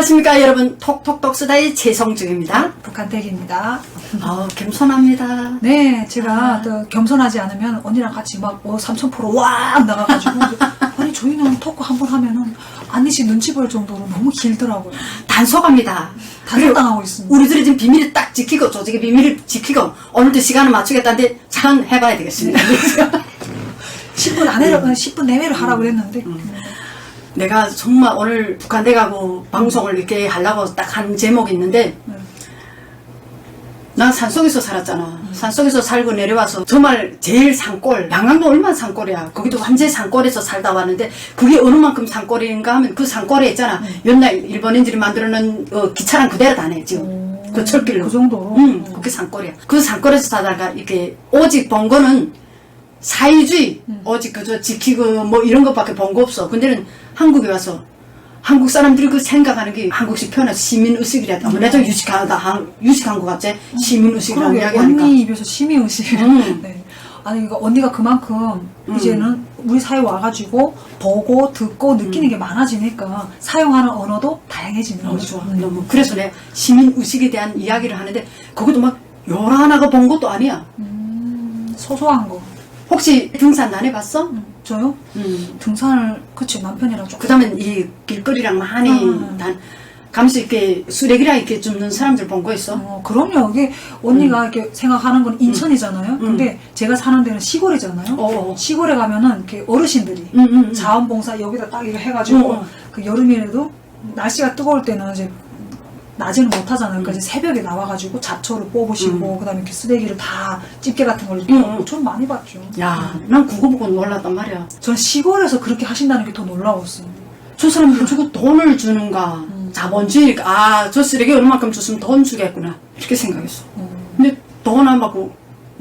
안녕하십니까 여러분 톡톡톡 수다의 최성중입니다. 북한댁입니다. 아 겸손합니다. 네, 제가 아. 또 겸손하지 않으면 언니랑 같이 막 어, 삼천포로 왁 나가가지고 아니 저희는 토크 한 번 하면은 안니씨 눈치 볼 정도로 너무 길더라고요. 단속합니다. 단속당하고 있습니다. 우리들이 지금 비밀을 딱 지키고 조직의 비밀을 지키고 오늘도 시간을 맞추겠다는데 잠깐 해봐야 되겠습니다. 10분 안에로 10분 내외로 하라고 그랬는데 내가 정말 오늘 북한대 가고 방송을 이렇게 하려고 딱 한 제목이 있는데 네. 난 산속에서 살았잖아. 산속에서 살고 내려와서 정말 제일 산골, 양강도 얼마나 산골이야. 거기도 완전 산골에서 살다 왔는데 그게 어느 만큼 산골인가 하면 그 산골에 있잖아. 옛날 일본인들이 만들어 놓은 어, 기차랑 그대로 다네 지금. 오, 그 철길로. 그 정도로? 응, 어. 그게 산골이야. 그 산골에서 살다가 이렇게 오직 본 거는 사회주의, 음. 오직 그저 지키고 뭐 이런 것밖에 본 거 없어. 근데는 한국에 와서 한국 사람들이 그 생각하는 게 한국식 표현 시민 의식이라. 음. 내가 좀 유식하다. 한- 유식한 것 같지? 시민 의식이라는 그러게 이야기 하니까. 언니 입에서 심의의식. 음. 네. 아니 그러니까 언니가 그만큼 음. 이제는 우리 사회 와가지고 보고 듣고 느끼는 게 많아지니까 사용하는 언어도 다양해지는 너무 거죠. 좋아. 너무. 그래서 내가 시민 의식에 대한 이야기를 하는데 그것도 막 요란하고 본 것도 아니야. 음, 소소한 거. 혹시 등산 안 해봤어? 음, 저요? 음. 등산을 그치 남편이랑 조금 그 다음에 이 길거리랑 많이 음. 단 가면서 이렇게 쓰레기랑 이렇게 줍는 사람들 본 거 있어? 어, 그럼요. 이게 언니가 이렇게 생각하는 건 인천이잖아요. 근데 제가 사는 데는 시골이잖아요. 어. 시골에 가면은 이렇게 어르신들이 응, 응, 응. 자원봉사 여기다 딱 이거 해가지고 음. 그 여름이라도 날씨가 뜨거울 때는 이제 낮에는 못 하잖아요. 그러니까 이제 새벽에 나와가지고 잡초를 뽑으시고 그다음에 이렇게 쓰레기를 다 집게 같은 걸 음, 음. 좀 많이 봤죠. 야, 난 그거 보고 놀랐단 말이야. 전 시골에서 그렇게 하신다는 게 더 놀라웠어요. 저 사람들 주고 돈을 주는가, 음. 자본주의니까, 아, 저 쓰레기 얼마큼 줬으면 돈 주겠구나. 이렇게 생각했어. 음. 근데 돈 안 받고,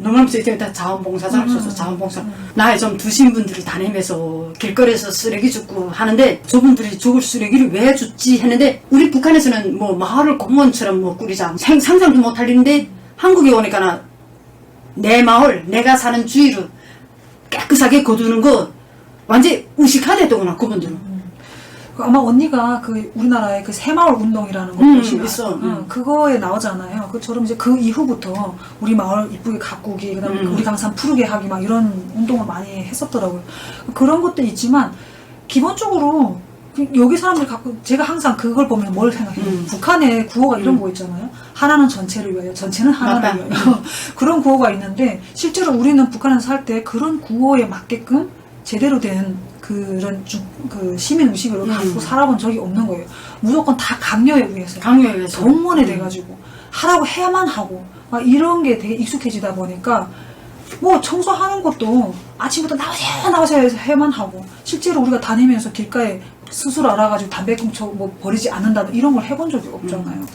너무나면서 이제 다 자원봉사자를 음, 써서 자원봉사. 나이 좀 두신 분들이 다니면서 길거리에서 쓰레기 줍고 하는데, 저분들이 저걸 쓰레기를 왜 줬지 했는데, 우리 북한에서는 뭐 마을을 공무원처럼 뭐 꾸리자. 생, 상상도 못할 일인데, 한국에 오니까 나, 내 마을, 내가 사는 주위를 깨끗하게 거두는 거, 완전 의식하대더구나, 그분들은. 그 아마 언니가 그 우리나라의 그 새마을 운동이라는 거 음, 보시면 있어. 응, 음. 그거에 나오잖아요. 그처럼 이제 그 이후부터 우리 마을 이쁘게 가꾸기, 그다음에 음. 우리 강산 푸르게 하기 막 이런 운동을 많이 했었더라고요. 그런 것도 있지만 기본적으로 그 여기 사람들 갖고 제가 항상 그걸 보면 뭘 생각해요? 음. 북한의 구호가 이런 음. 거 있잖아요. 하나는 전체를 위하여, 전체는 하나를 맞다. 위하여. 그런 구호가 있는데 실제로 우리는 북한에서 살 때 그런 구호에 맞게끔 제대로 된 그런 주- 그 시민 의식을 음. 갖고 살아본 적이 없는 거예요. 무조건 다 강요에 의해서 강요에 의해서. 동원에 돼가지고 하라고 해야만 하고 막 이런 게 되게 익숙해지다 보니까 뭐 청소하는 것도 아침부터 나오세요 나오세요 해서 해만 하고 실제로 우리가 다니면서 길가에 스스로 알아가지고 담배꽁초 뭐 버리지 않는다는 이런 걸 해본 적이 없잖아요.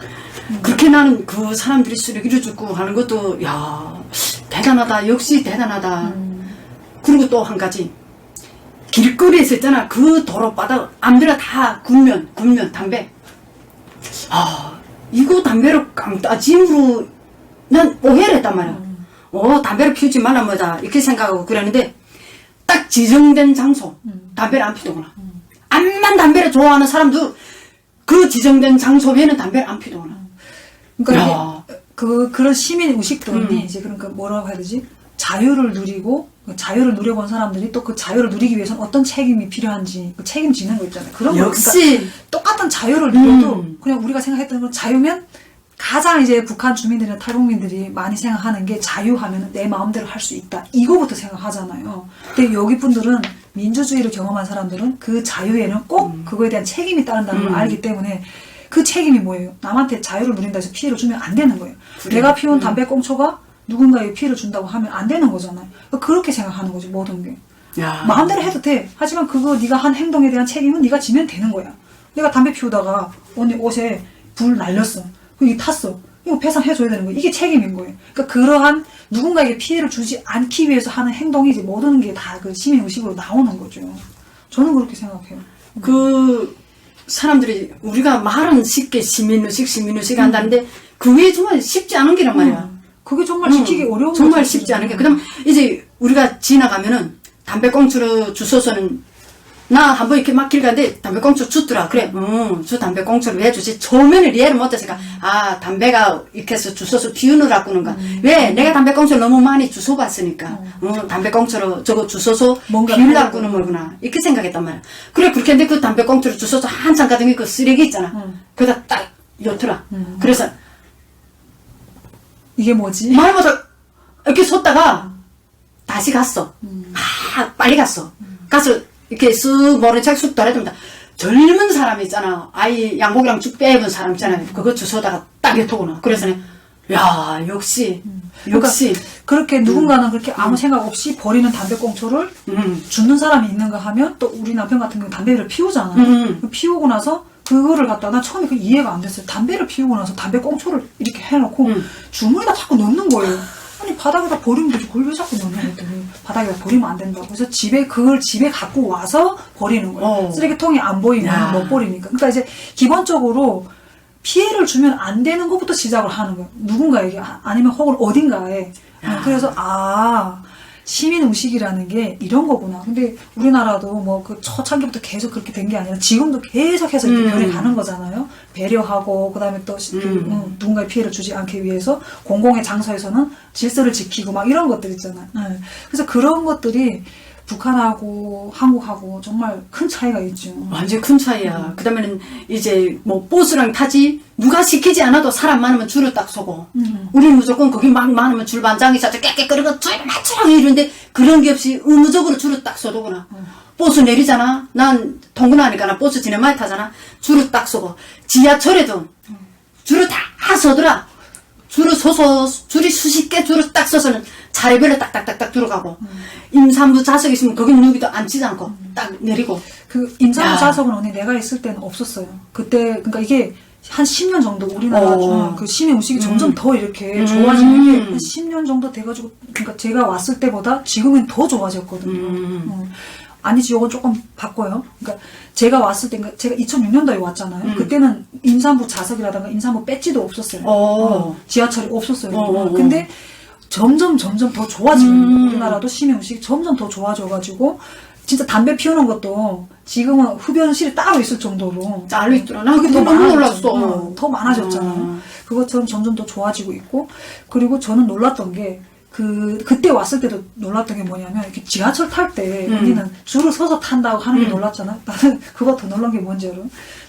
그렇게 나는 그 사람들이 쓰레기를 줍고 하는 것도, 야 대단하다. 역시 대단하다. 음. 그리고 또 한 가지. 길거리에서 있잖아. 그 도로바닥, 암들아 다 굴면, 굴면, 담배. 아, 이거 담배로 깡따짐으로 난 오해를 했단 말이야. 음. 어, 담배를 피우지 말라 뭐다. 이렇게 생각하고 그랬는데, 딱 지정된 장소, 음. 담배를 안 피우더구나. 암만 담배를 좋아하는 사람도 그 지정된 장소 외에는 담배를 안 피우더구나. 그러니까 야. 그 그런 시민 의식 때문에 음. 이제 그러니까 뭐라고 해야 되지? 자유를 누리고 그 자유를 누려본 사람들이 또 그 자유를 누리기 위해서는 어떤 책임이 필요한지 그 책임지는 거 있잖아요. 그런 거 역시. 그러니까 똑같은 자유를 누려도 음. 그냥 우리가 생각했던 건 자유면 가장 이제 북한 주민들이나 탈북민들이 많이 생각하는 게 자유하면 내 마음대로 할 수 있다. 이거부터 생각하잖아요. 근데 여기 분들은 민주주의를 경험한 사람들은 그 자유에는 꼭 그거에 대한 책임이 따른다는 걸 음. 알기 때문에 그 책임이 뭐예요? 남한테 자유를 누린다 해서 피해를 주면 안 되는 거예요. 그래요. 내가 피운 음. 담배 꽁초가 누군가에게 피해를 준다고 하면 안 되는 거잖아요. 그러니까 그렇게 생각하는 거지 모든 게. 야. 마음대로 해도 돼. 하지만 그거 네가 한 행동에 대한 책임은 네가 지면 되는 거야. 내가 담배 피우다가 언니 옷에 불 날렸어. 그게 탔어. 이거 배상해줘야 되는 거야. 이게 책임인 거예요. 그러니까 그러한 누군가에게 피해를 주지 않기 위해서 하는 행동이지 모든 게 다 그 시민의식으로 나오는 거죠. 저는 그렇게 생각해요. 그 사람들이 우리가 말은 쉽게 시민의식 시민의식 한다는데 그게 정말 쉽지 않은 게란 말이야. 음. 그게 정말 지키기 음, 어려운 정말 거죠. 쉽지 않은 게. 그다음 이제 우리가 지나가면은 담배꽁초로 주워서는 나 한 번 이렇게 막 길 가는데 담배꽁초 주더라. 그래, 음, 주 담배꽁초를 왜 주지? 처음에는 이해를 못했으니까, 아, 담배가 이렇게 해서 주워서 피우느라구는가. 왜? 내가 담배꽁초를 너무 많이 주워봤으니까, 음, 담배꽁초로 저거 주워서 뭔가 피우려고는 거구나. 이렇게 생각했단 말이야. 그래, 그렇게 했는데 그 담배꽁초를 주워서 한참 가더니 그 쓰레기 있잖아. 그다 딱 엿더라. 그래서 이게 뭐지? 말보다 이렇게 섰다가 다시 갔어. 아, 빨리 갔어. 가서 이렇게 쓱 모른 척쑥 돌아듭니다. 젊은 사람 있잖아. 아이 양복이랑 쭉 빼입은 사람 있잖아요. 그거 주워다가 딱 이토구나. 그래서 야 역시 역시 그렇게 누군가는 그렇게 아무 생각 없이 버리는 담배꽁초를 음. 죽는 사람이 있는가 하면 또 우리 남편 같은 경우 담배를 피우잖아요. 음. 피우고 나서 그거를 갖다 나 처음에 그 이해가 안 됐어요. 담배를 피우고 나서 담배 꽁초를 이렇게 해놓고 음. 주머니에다 자꾸 넣는 거예요. 아니 바닥에다 버리면 되지 그걸 왜 자꾸 넣냐 했더니 바닥에다 버리면 안 된다고 그래서 집에 그걸 집에 갖고 와서 버리는 거예요. 어. 쓰레기통이 안 야. 보이면 못 버리니까. 그러니까 이제 기본적으로 피해를 주면 안 되는 것부터 시작을 하는 거예요. 누군가에게 아- 아니면 혹은 어딘가에. 야. 그래서 아 시민 의식이라는 게 이런 거구나. 근데 우리나라도 뭐 그 초창기부터 계속 그렇게 된 게 아니라 지금도 계속해서 이렇게 음. 변해가는 거잖아요. 배려하고 그다음에 또 시- 그, 음. 음, 누군가의 피해를 주지 않기 위해서 공공의 장소에서는 질서를 지키고 막 이런 것들 있잖아요. 네. 그래서 그런 것들이 북한하고 한국하고 정말 큰 차이가 있죠. 완전 큰 차이야. 그 다음에는 이제 뭐 버스랑 타지 누가 시키지 않아도 사람 많으면 줄을 딱 서고 음. 우리는 무조건 거기 막 많으면 줄 반장이 있어서 깨깨거리고 줄을 맞추라고 이러는데 그런 게 없이 의무적으로 줄을 딱 서도구나. 버스 내리잖아. 난 통근하니까 나 버스 지내 많이 타잖아. 줄을 딱 서고 지하철에도 줄을 다 서더라. 줄을 서서 줄이 수십 개 줄을 딱 서서는 차례별로 딱딱딱딱 들어가고 임산부 좌석 있으면 거기는 누구도 앉지도 않고 딱 내리고 그 임산부 야. 좌석은 언니 내가 있을 때는 없었어요. 그때 그러니까 이게 한 10년 정도 우리나라 어. 중그 의식이 점점 음. 더 이렇게 음. 좋아지는 게 한 10년 정도 돼가지고 그러니까 제가 왔을 때보다 지금은 더 좋아졌거든요. 음. 어. 아니지 요건 조금 바꿔요. 그러니까 제가 왔을 때 그러니까 제가 2006년도에 왔잖아요. 음. 그때는 임산부 좌석이라든가 임산부 배지도 없었어요. 어. 어, 지하철이 없었어요. 어, 어, 어. 근데 점점 점점 더 좋아지는 음. 우리나라도 의식이 점점 더 좋아져가지고 진짜 담배 피우는 것도 지금은 흡연실이 따로 있을 정도로 잘로 있더라. 난 그게 더 너무 많아졌- 놀랐어. 어, 더 많아졌잖아요. 음. 그것처럼 점점 더 좋아지고 있고 그리고 저는 놀랐던 게 그 그때 왔을 때도 놀랐던 게 뭐냐면 이렇게 지하철 탈 때 음. 언니는 줄을 서서 탄다고 하는 게 음. 놀랐잖아. 나는 그거 더 놀란 게 뭔지 알아?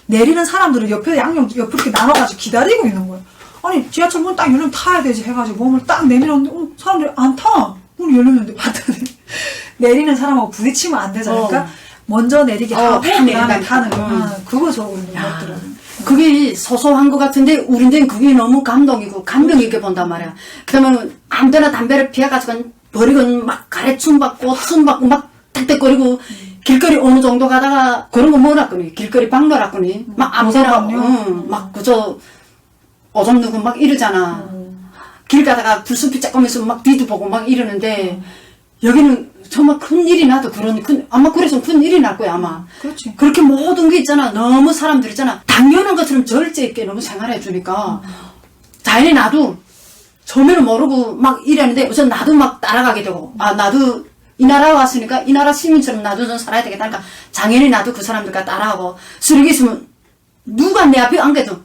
내리는 사람들을 옆에 양옆 옆에 이렇게 나눠가지고 기다리고 있는 거야. 아니 지하철 문 딱 열리면 타야 되지 해가지고 몸을 딱 내밀었는데 어, 사람들이 안 타. 문 열렸는데 봤더니 내리는 사람하고 부딪히면 안 되잖아. 어. 먼저 내리게 어, 하고 팍 그다음에 내린다니까. 타는 거. 음. 아, 그거 저거 야, 놀랐더라고. 그게 소소한 것 같은데 우리는 그게 너무 감동이고 감명 있게 본단 말이야. 그러면 아무 데나 담배를 피워가지고 버리고 막 가래춤 받고 춤 받고 막 탁탁거리고 길거리 어느 정도 가다가 그런 거 뭐라거니 길거리 박노라거니 막 아무 데나 도서관요? 응, 막 그저 오줌 누고 막 이러잖아. 길 가다가 불숲이 조금 있으면 막 뒤도 보고 막 이러는데 여기는 정말 큰 일이 나도 그런 큰 아마 그래서 큰 일이 날 거야 아마. 그렇지. 그렇게 모든 게 있잖아. 너무 사람들 있잖아. 당연한 것처럼 절제 있게 너무 생활해 주니까 자연히 나도 처음에는 모르고 막 이랬는데 우선 나도 막 따라가게 되고 아 나도 이 나라 왔으니까 이 나라 시민처럼 나도 좀 살아야 되겠다. 그러니까 당연히 나도 그 사람들과 따라하고 쓰레기 있으면 누가 내 앞에 안겨도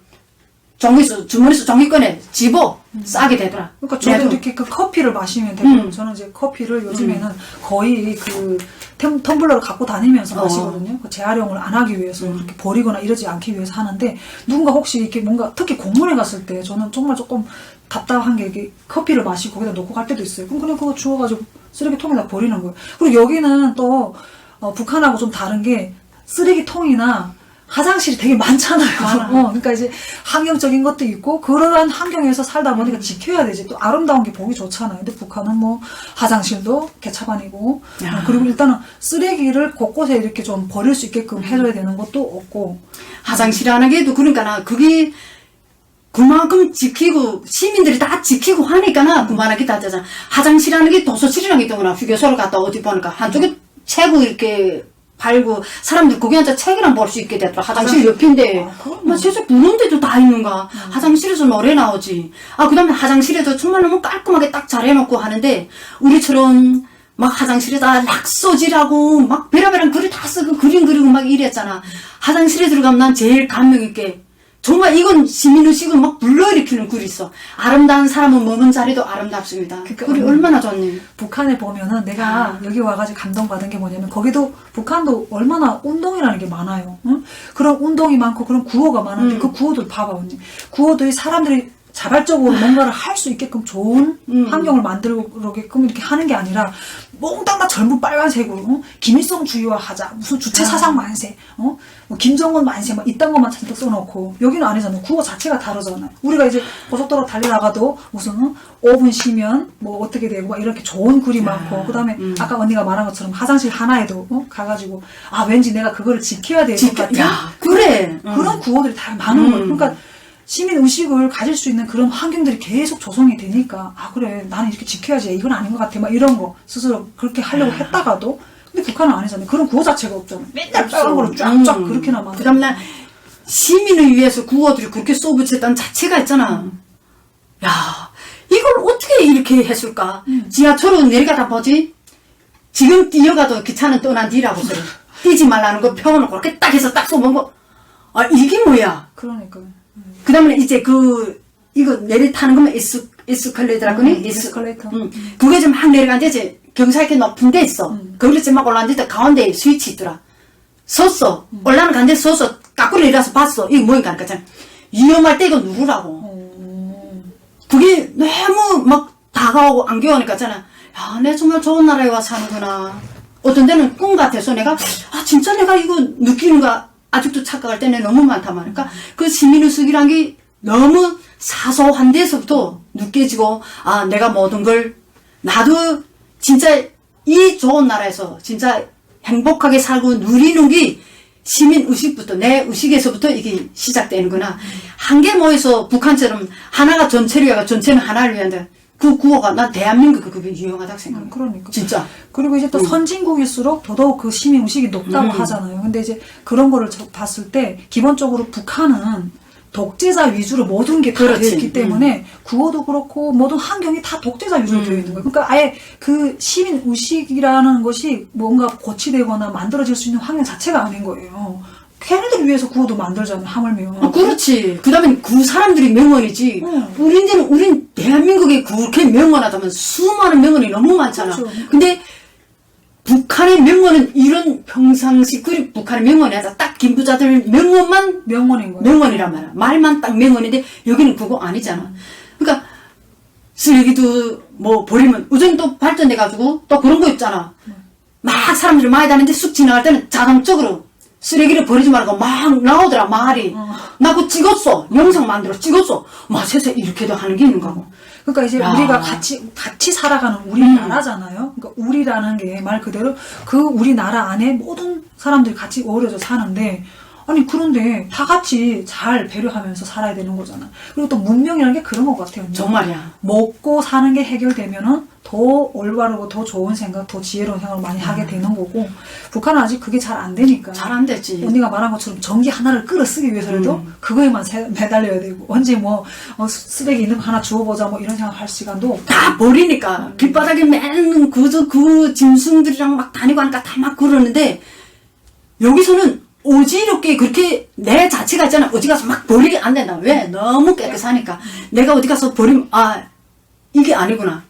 종이수 주머니에서 종이 꺼내 집어 싸게 되더라. 그러니까 저도 내도. 이렇게 그 커피를 마시면 되고 음. 저는 이제 커피를 요즘에는 거의 그 텀, 텀블러를 갖고 다니면서 어. 마시거든요. 그 재활용을 안 하기 위해서 그렇게 버리거나 이러지 않기 위해서 하는데 누군가 혹시 이렇게 뭔가 특히 공원에 갔을 때 저는 정말 조금 답답한 게 이게 커피를 마시고 거기다 놓고 갈 때도 있어요. 그럼 그냥 그거 주워가지고 쓰레기통에다 버리는 거예요. 그리고 여기는 또 어, 북한하고 좀 다른 게 쓰레기통이나 화장실이 되게 많잖아요. 많아. 어, 그러니까 이제 환경적인 것도 있고 그러한 환경에서 살다 보니까 지켜야 되지. 또 아름다운 게 보기 좋잖아요. 근데 북한은 뭐 화장실도 개차반이고 야. 어, 그리고 일단은 쓰레기를 곳곳에 이렇게 좀 버릴 수 있게끔 해줘야 되는 것도 없고 화장실 하는 게도 그러니까 나 그게 그만큼 지키고 시민들이 다 지키고 하니까나 그만하게 다 되잖아. 화장실 하는 게 도서실이랑 있더구나. 휴게소를 갔다 어디 보니까 한쪽에 책을 이렇게 팔고 사람들 거기 앉아 책이랑 볼 수 있게 됐더라. 화장실 옆인데 아. 막 세상 부는데도 다 있는가. 화장실에서 노래 나오지. 아 그 다음에 화장실에도 정말 너무 깔끔하게 딱 잘 해놓고 하는데 우리처럼 막 화장실에다 낙서질하고 막 베라베란 글을 다 쓰고 그림 그리고 막 이랬잖아. 화장실에 들어가면 난 제일 감명 있게 정말 이건 시민의식을 막 불러일으키는 글이 있어. 아름다운 사람은 머문 자리도 아름답습니다. 그러니까 글이 음. 얼마나 좋니? 북한에 보면은 내가 여기 와가지고 감동받은 게 뭐냐면 거기도 북한도 얼마나 운동이라는 게 많아요. 응? 그런 운동이 많고 그런 구호가 많은데 음. 그 구호들 봐봐 언니. 구호들이 사람들이 자발적으로 뭔가를 할 수 있게끔 좋은 음. 환경을 만들게끔 이렇게 하는 게 아니라 몽땅 다 전부 빨간색으로 어? 김일성 주의화 하자 무슨 주체 사상 만세 어? 뭐 김정은 만세 막 이딴 것만 잔뜩 써놓고 여기는 아니잖아 구호 자체가 다르잖아 우리가 이제 고속도로 달리다가도 무슨 어? 5분 쉬면 뭐 어떻게 되고 막 이렇게 좋은 글이 많고 그 다음에 음. 아까 언니가 말한 것처럼 화장실 하나에도 어? 가가지고 아 왠지 내가 그거를 지켜야 될것 야, 그래. 응. 그런 구호들이 다 많은 음. 거예요. 그러니까 시민 의식을 가질 수 있는 그런 환경들이 계속 조성이 되니까 아 그래 나는 이렇게 지켜야지 이건 아닌 것 같아 막 이런 거 스스로 그렇게 하려고 했다가도 근데 북한은 아니잖아요. 그런 구호 자체가 없잖아요. 맨날 빨간 걸로 쫙쫙 음. 그렇게나 많아. 그다음 날 시민을 위해서 구호들이 그렇게 쏘붙였다는 자체가 있잖아. 야, 이걸 어떻게 이렇게 했을까? 지하철로 내려가다 보지? 지금 뛰어가도 기차는 떠난 뒤라고 그래. 뛰지 말라는 거 표현을 그렇게 딱 해서 딱 쏘본 거. 아, 이게 뭐야? 그러니까 그 다음에 이제 그, 이거 내리 타는 거면 에스, 에스컬레이터라고 하니? 음, 에스- 에스컬레이터. 응. 그게 좀막 내려가는데 이제 경사 이렇게 높은 데 있어. 음. 거기를 막 올라왔는데 가운데 스위치 있더라. 섰어. 음. 올라는 가는데 서서 까꾸리 내려서 봤어. 이게 뭐니까 그러니까 참 위험할 때 이거 누르라고. 음, 그게 너무 막 다가오고 안겨오니까 있잖아. 야, 내 정말 좋은 나라에 와 사는구나. 어떤 데는 꿈 같아서 내가, 아, 진짜 내가 이거 느끼는가, 아직도 착각할 때는 너무 많단 말이니까, 그 시민의식이란 게 너무 사소한 데서부터 느껴지고, 아, 내가 모든 걸, 나도 진짜 이 좋은 나라에서 진짜 행복하게 살고 누리는 게 시민 의식부터 내 의식에서부터 이게 시작되는구나. 한 개 모여서 북한처럼 하나가 전체를 위하고 전체는 하나를 위한다. 그 구호가 난 대한민국 그게 유용하다고 생각해. 음, 그러니까. 진짜. 그리고 이제 또 선진국일수록 더더욱 그 시민 의식이 높다고 음. 하잖아요. 근데 이제 그런 거를 저- 봤을 때 기본적으로 북한은 독재자 위주로 모든 게 다 되어 그렇지. 음. 있기 때문에 구호도 그렇고 모든 환경이 다 독재자 위주로 음. 되어 있는 거예요. 그러니까 아예 그 시민 의식이라는 것이 뭔가 고치되거나 만들어질 수 있는 환경 자체가 아닌 거예요. 걔네들 위해서 구호도 만들잖아요. 하물며. 어, 그렇지. 그 다음에 그 사람들이 명언이지. 응. 우리는, 우린 대한민국에 그렇게 명언하다면 수많은 명언이 너무 많잖아. 그렇죠. 근데 북한의 명언은 이런 평상시, 그리 북한의 명언이 아니라 딱 김부자들 명언만 명언인 거예요. 명언이란 말이야. 말만 딱 명언인데 여기는 그거 아니잖아. 그러니까 쓰레기도 뭐 버리면 또 발전돼가지고 또 그런 거 있잖아. 막 사람들이 많이 다니는데 쑥 지나갈 때는 자동적으로 쓰레기를 버리지 말고 막 나오더라 말이. 어. 나 그거 찍었어. 영상 만들어 찍었어. 막 세상에 이렇게도 하는 게 있는가 고 그러니까 이제 야. 우리가 같이 같이 살아가는 음. 우리나라잖아요. 그러니까 우리라는 게 말 그대로 그 우리나라 안에 모든 사람들이 같이 어우러져 사는데 아니 그런데 다 같이 잘 배려하면서 살아야 되는 거잖아. 그리고 또 문명이라는 게 그런 것 같아요. 정말이야. 먹고 사는 게 해결되면은 더 올바르고 더 좋은 생각, 더 지혜로운 생각을 많이 하게 되는 거고 북한은 아직 그게 잘 안 되니까. 음. 잘안 되지. 언니가 말한 것처럼 전기 하나를 끌어 쓰기 위해서라도 음. 그거에만 세- 매달려야 되고 언제 뭐 어, 수- 쓰레기 있는 거 하나 주워보자 뭐 이런 생각 할 시간도 다 버리니까 길바닥에 맨 그저 그 짐승들이랑 막 다니고 하니까 다 막 그러는데 여기서는 어지럽게 그렇게 내 자체가 있잖아 어디 가서 막 버리게 안 된다 왜 너무 깨끗하니까 내가 어디 가서 버리면 아 이게 아니구나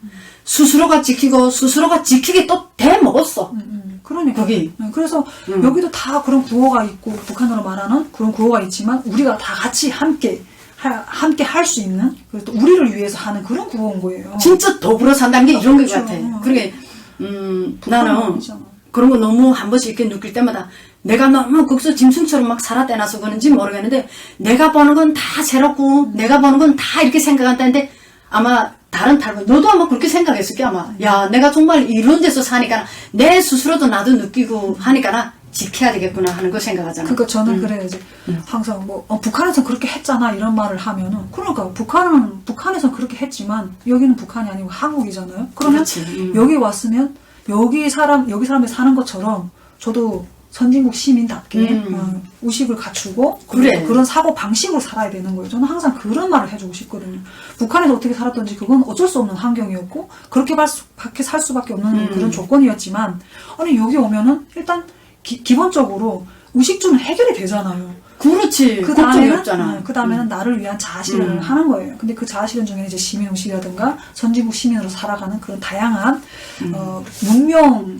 스스로가 지키고 스스로가 지키게 또 대먹었어 음, 음. 그러니까 거기. 네, 그래서 음. 여기도 다 그런 구호가 있고 북한으로 말하는 그런 구호가 있지만 우리가 다 같이 함께 하- 함께 할 수 있는 그리고 또 우리를 위해서 하는 그런 구호인 거예요. 진짜 더불어 산다는 게 이런 것 그렇죠. 같아 그러게 음 북한은 나는 아니잖아. 그런 거 너무 한 번씩 이렇게 느낄 때마다 내가 너무 거기서 짐승처럼 막 살아떼나서 그런지 모르겠는데 내가 보는 건 다 새롭고 내가 보는 건 다 이렇게 생각한다는데 아마 다른 탈북 너도 아마 그렇게 생각했을 게 아마 야 내가 정말 이런 데서 사니까 내 스스로도 나도 느끼고 하니까 지켜야 되겠구나 하는 거 생각하잖아 그러니까 저는 그래요 이제 항상 뭐 어, 북한에서 그렇게 했잖아 이런 말을 하면은 그러니까 북한은 북한에서 그렇게 했지만 여기는 북한이 아니고 한국이잖아요. 그러면. 음. 여기 왔으면 여기 사람 여기 사람이 사는 것처럼 저도 선진국 시민답게 음. 어, 의식을 갖추고 그래. 그런 사고 방식으로 살아야 되는 거예요. 저는 항상 그런 말을 해주고 싶거든요. 북한에서 어떻게 살았던지 그건 어쩔 수 없는 환경이었고 그렇게 수- 밖에 살 수밖에 없는 음. 그런 조건이었지만 아니 여기 오면은 일단 기, 기본적으로 의식주는 해결이 되잖아요. 그렇지. 그 다음에는 없잖아. 그 다음에는 나를 위한 자아실현을 음. 하는 거예요. 근데 그 자아실현 중에는 이제 시민의식이라든가 선진국 시민으로 살아가는 그런 다양한 음. 어, 문명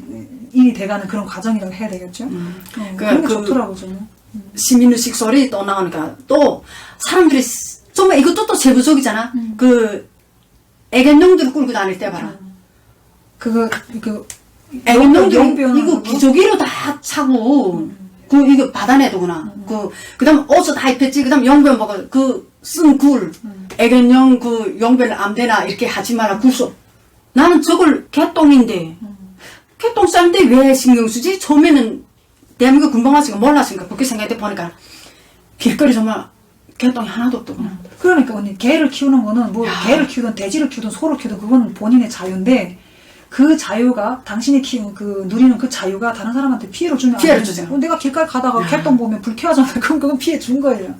인이 돼가는 그런 과정이라고 해야 되겠죠. 어, 그- 그런 게 그- 좋더라고 저는. 시민의식 소리 또 나오니까 또 사람들이 스- 정말 이것도 또 세부적이잖아. 음. 그 애견용들을 끌고 다닐 때 봐라. 그거 그 애견용들이 영변 이거 기저귀로 다 차고 그 이거 받아내도구나. 그 그다음 옷을 다 입혔지. 그다음 용변 먹어 그쓴 굴. 애견용 그 용변을 아무데나 이렇게 하지 마라 굴소. 나는 저걸 개똥인데 개똥 싼데 왜 신경 쓰지? 처음에는 대한민국 군방 왔으니까 몰랐으니까 그렇게 생각해 보니까 길거리 정말 개똥이 하나도 없더구나. 그러니까 언니 개를 키우는 거는 뭐 개를 키우든 돼지를 키우든 소를 키우든 그건 본인의 자유인데 그 자유가 당신이 키운 그 누리는 그 자유가 다른 사람한테 피해를 주면 안 피해를. 거예요. 내가 길가에 가다가 개똥 보면 불쾌하잖아요. 그럼 그건 피해 준 거예요.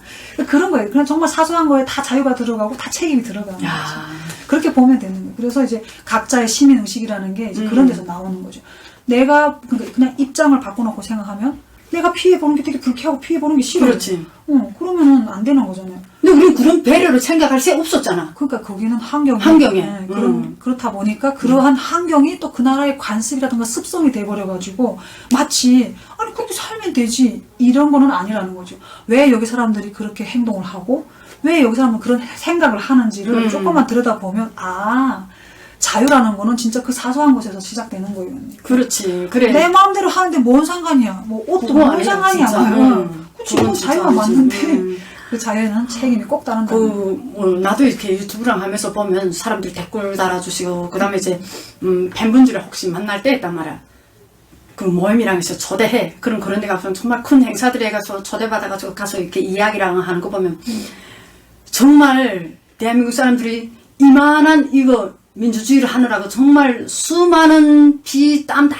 그런 거예요. 그냥 정말 사소한 거에 다 자유가 들어가고 다 책임이 들어가는 거죠. 야. 그렇게 보면 되는. 그래서 이제 각자의 시민 의식이라는 게 이제 그런 데서 나오는 거죠. 내가 그러니까 그냥 입장을 바꿔놓고 생각하면 내가 피해 보는 게 되게 불쾌하고 피해 보는 게 싫어. 그렇지. 어, 그러면은 안 되는 거잖아요. 근데 우리는 그런 배려를 생각할 새 없었잖아. 그러니까 거기는 환경이 환경에. 네, 그런, 음. 그렇다 보니까 그러한 환경이 또 그 나라의 관습이라든가 습성이 돼버려가지고 마치 아니 그렇게 살면 되지 이런 거는 아니라는 거죠. 왜 여기 사람들이 그렇게 행동을 하고 왜 여기 사람은 그런 생각을 하는지를 음. 조금만 들여다보면 아 자유라는 거는 진짜 그 사소한 것에서 시작되는 거예요. 그렇지. 그래. 내 마음대로 하는데 뭔 상관이야. 뭐 옷도 뭔 상관이야. 막. 음. 그치, 그건 뭐 진짜 자유가. 맞는데 음. 그 자유에는 책임이 꼭 따른다. 그, 어, 나도 이렇게 유튜브랑 하면서 보면 사람들이 댓글 달아주시고, 그 다음에 이제, 음, 팬분들을 혹시 만날 때 있단 말이야. 그 모임이랑 해서 초대해. 그런 그런 데 가서 정말 큰 행사들에 가서 초대받아가지고 가서 이렇게 이야기랑 하는 거 보면, 정말 대한민국 사람들이 이만한 이거 민주주의를 하느라고 정말 수많은 피, 땀다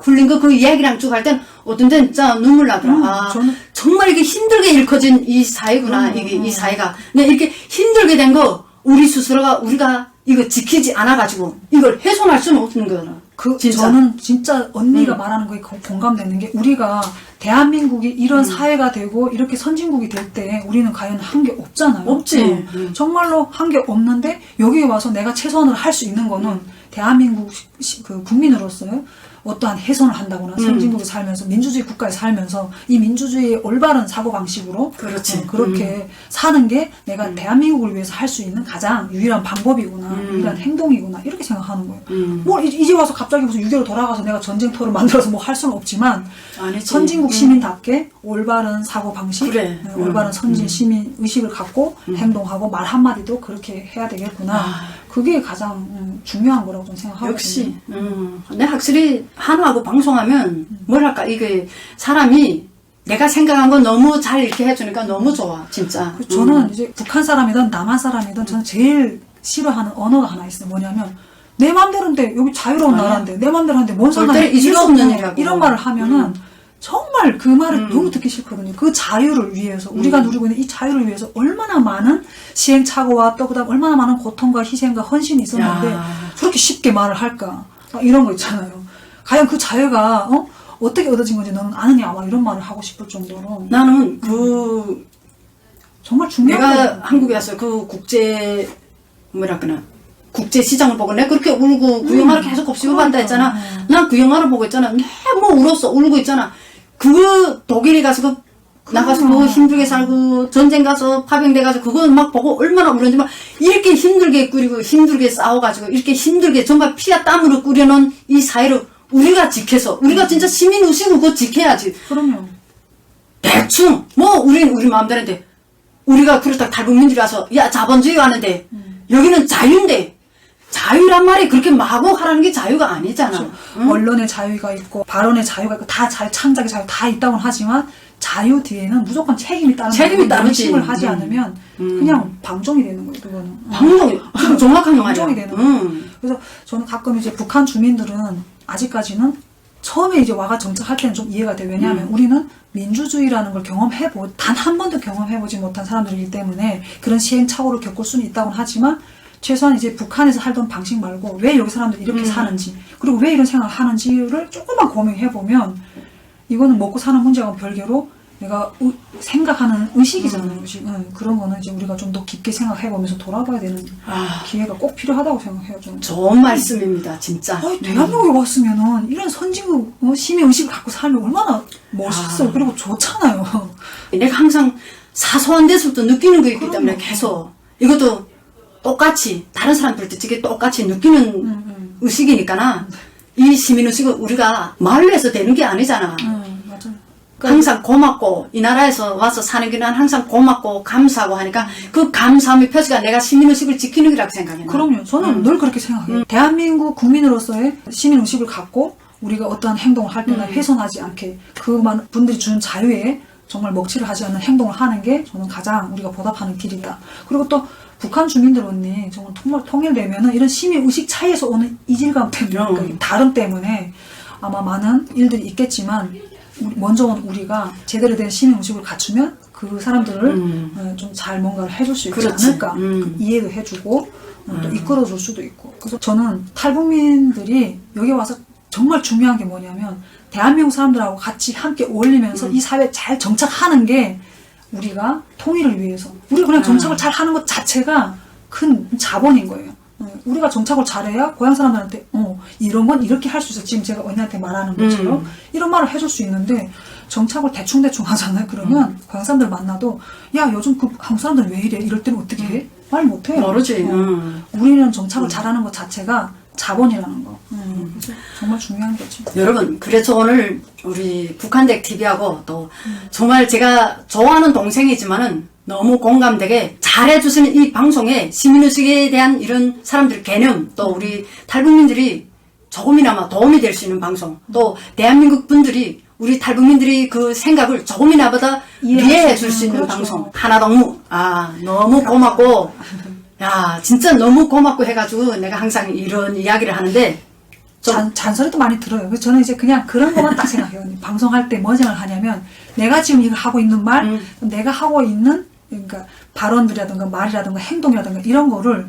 흘린 거 그 이야기랑 쭉 할 땐 어떤 데는 진짜 눈물 나더라. 음, 아, 저는- 정말 이게 힘들게 일커진 이 사회구나. 음, 이게 음. 이 사회가. 근데 이렇게 힘들게 된 거 우리 스스로가 우리가 이거 지키지 않아가지고 이걸 훼손할 수는 없는 거잖아. 그 진짜. 저는 진짜 언니가 음. 말하는 거에 거- 공감되는 게 우리가 대한민국이 이런 음. 사회가 되고 이렇게 선진국이 될 때 우리는 과연 한 게 없잖아요. 없지. 어, 음. 정말로 한 게 없는데 여기에 와서 내가 최선을 할 수 있는 거는 대한민국 시- 시- 그 국민으로서요. 어떠한 훼손을 한다거나 음. 선진국에 살면서 민주주의 국가에 살면서 이 민주주의의 올바른 사고 방식으로 그렇지. 음. 어, 그렇게 사는 게 내가 대한민국을 위해서 할 수 있는 가장 유일한 방법이구나 음. 유일한 행동이구나 이렇게 생각하는 거예요. 음. 뭐 이- 이제 와서 갑자기 무슨 6.25 돌아가서 내가 전쟁터를 만들어서 뭐 할 수는 없지만 아니지. 선진국 음. 시민답게 올바른 사고 방식, 그래. 네, 음. 올바른 선진 시민 의식을 갖고 행동하고 말 한마디도 그렇게 해야 되겠구나. 아. 그게 가장 음, 중요한 거라고 저는 생각하거든요. 역시, 음, 근데 확실히 한우하고 방송하면 뭐랄까 이게 사람이 내가 생각한 거 너무 잘 이렇게 해주니까 너무 좋아, 진짜. 그 저는 음. 이제 북한 사람이든 남한 사람이든 저는 제일 싫어하는 언어가 하나 있어요. 뭐냐면 내 맘대로인데 여기 자유로운 아니야. 나라인데 내 맘대로 하는데 뭔 절대 수 이런, 없는 어, 일이라고. 이런 말을 하면은 음. 정말 그 말을 음. 너무 듣기 싫거든요. 그 자유를 위해서 우리가 음. 누리고 있는 이 자유를 위해서 얼마나 많은 시행착오와 또 그다음 얼마나 많은 고통과 희생과 헌신이 있었는데 야. 저렇게 쉽게 말을 할까? 막 이런 거 있잖아요. 과연 그 자유가 어? 어떻게 얻어진 건지 너는 아느냐? 막 이런 말을 하고 싶을 정도로 나는 그 정말 중요한 내가. 한국에 와서 그 국제 뭐랄까나 국제 시장을 보고 내가 그렇게 울고 그 영화를 계속 곱씹어 봤다 했잖아. 음. 난그 영화를 보고 있잖아. 너무 울었어. 울고 있잖아. 그 독일에 가서 그 나가서. 그 힘들게 살고 전쟁 가서 파병돼 가지고 그거 막 보고 얼마나 울었는지 막 이렇게 힘들게 꾸리고 힘들게 싸워가지고 이렇게 힘들게 정말 피와 땀으로 꾸려놓은 이 사회를 우리가 지켜서 우리가 진짜 시민 의식을 그거 지켜야지. 그럼요. 대충 뭐 우리 우리 마음대로인데 우리가 그렇다 탈북민들이라서 야 자본주의 하는데 여기는 자유인데 자유란 말이 그렇게 마구 하라는 게 자유가 아니잖아. 응? 언론의 자유가 있고 발언의 자유가 있고 다잘 창작의 자유 다 있다고는 하지만 자유 뒤에는 무조건 책임이 따른다. 책임이 따르지. 명심을 하지 음. 않으면 음. 그냥 방종이 되는 거예요. 그거는. 어. 방송이 지금 정확한. 방종이 되는 응. 그래서 저는 가끔 이제 북한 주민들은 아직까지는 처음에 이제 와가 정착할 때는 좀 이해가 돼. 왜냐하면 우리는 민주주의라는 걸 경험해보, 단 한 번도 경험해보지 못한 사람들이기 때문에 그런 시행착오를 겪을 수는 있다고 하지만 최소한 이제 북한에서 살던 방식 말고 왜 여기 사람들이 이렇게 사는지 그리고 왜 이런 생각을 하는지를 조금만 고민해 보면 이거는 먹고 사는 문제와 별개로 내가 의- 생각하는 의식이잖아요. 의식. 응, 그런 거는 이제 우리가 좀 더 깊게 생각해 보면서 돌아봐야 되는 아. 기회가 꼭 필요하다고 생각해요. 저는. 좋은 말씀입니다, 진짜. 아니, 대한민국에 왔으면은 이런 선진국 어, 시민 의식을 갖고 살면 얼마나 멋있어요. 아. 그리고 좋잖아요. 내가 항상 사소한 데서부터 느끼는 거 있기. 때문에 계속 이것도 똑같이 다른 사람들도 되게 똑같이 느끼는 음, 의식이니까나 이 시민 의식은 우리가 말로 해서 되는 게 아니잖아. 응, 맞아요. 항상 고맙고 이 나라에서 와서 사는 게 난 항상 고맙고 감사하고 하니까 그 감사함의 표시가 내가 시민 의식을 지키는 거라고 생각해. 나. 그럼요. 저는 음. 늘 그렇게 생각해요. 대한민국 국민으로서의 시민 의식을 갖고 우리가 어떠한 행동을 할 때나 훼손하지 않게 그만 분들이 주는 자유에 정말 먹칠을 하지 않는 행동을 하는 게 저는 가장 우리가 보답하는 길이다. 그리고 또 북한 주민들 언니 정말 통일, 통일되면은 이런 시민 의식 차이에서 오는 이질감 때문에 음. 그러니까 다름 때문에 아마 많은 일들이 있겠지만 먼저는 우리가 제대로 된 시민 의식을 갖추면 그 사람들을 음. 좀잘 뭔가를 해줄 수 있지 그렇지. 않을까 음. 이해도 해주고 어, 또 이끌어줄 수도 있고 그래서 저는 탈북민들이 여기 와서 정말 중요한 게 뭐냐면 대한민국 사람들하고 같이 함께 어울리면서 이 사회에 잘 정착하는 게 우리가 통일을 위해서 우리가 그냥 정착을 잘 하는 것 자체가 큰 자본인 거예요. 어, 우리가 정착을 잘해야 고향 사람들한테 어 이런 건 이렇게 할 수 있어 지금 제가 언니한테 말하는 것처럼 음. 이런 말을 해줄 수 있는데 정착을 대충 대충 하잖아요. 그러면 고향 사람들 만나도 야 요즘 그 한국 사람들 왜 이래 이럴 때는 어떻게 해? 말 못해요. 모르지. 어. 음. 우리는 정착을 잘하는 것 자체가 자본이라는 거. 정말 중요한 거지. 여러분, 그래서 오늘 우리 북한댁 TV하고 또 정말 제가 좋아하는 동생이지만은 너무 공감되게 잘해주시는 이 방송에 시민의식에 대한 이런 사람들 개념 또 우리 탈북민들이 조금이나마 도움이 될 수 있는 방송 또 대한민국 분들이 우리 탈북민들이 그 생각을 조금이나마다 이해할 이해해 수줄수 있는, 그렇죠. 방송 하나동무 아 너무 고맙고 야 진짜 너무 고맙고 해가지고 내가 항상 이런 이야기를 하는데 좀 잔, 잔소리도 많이 들어요. 그래서 저는 이제 그냥 그런 것만 딱 생각해요. 방송할 때 뭐 생각을 하냐면 내가 지금 이걸 하고 있는 말, 음. 내가 하고 있는 그러니까 발언들이라든가 말이라든가 행동이라든가 이런 거를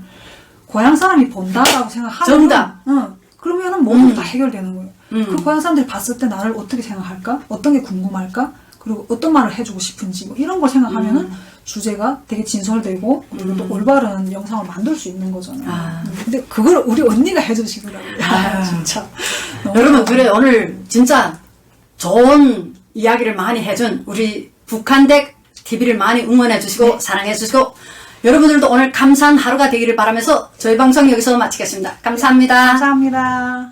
고향 사람이 본다라고 생각하면 정답. 응. 그러면은 게 음. 다 해결되는 거예요. 음. 그 고향 사람들이 봤을 때 나를 어떻게 생각할까? 어떤 게 궁금할까? 그리고 어떤 말을 해주고 싶은지 뭐 이런 걸 생각하면은 음. 주제가 되게 진솔되고 그리고 또 올바른 영상을 만들 수 있는 거잖아요. 아. 음. 근데 그걸 우리 언니가 해주시더라고요. 아. 진짜. 여러분. 그래 오늘 진짜 좋은 이야기를 많이 해준 우리 북한댁 TV를 많이 응원해 주시고 사랑해 주시고 여러분들도 오늘 감사한 하루가 되기를 바라면서 저희 방송 여기서 마치겠습니다. 감사합니다. 감사합니다.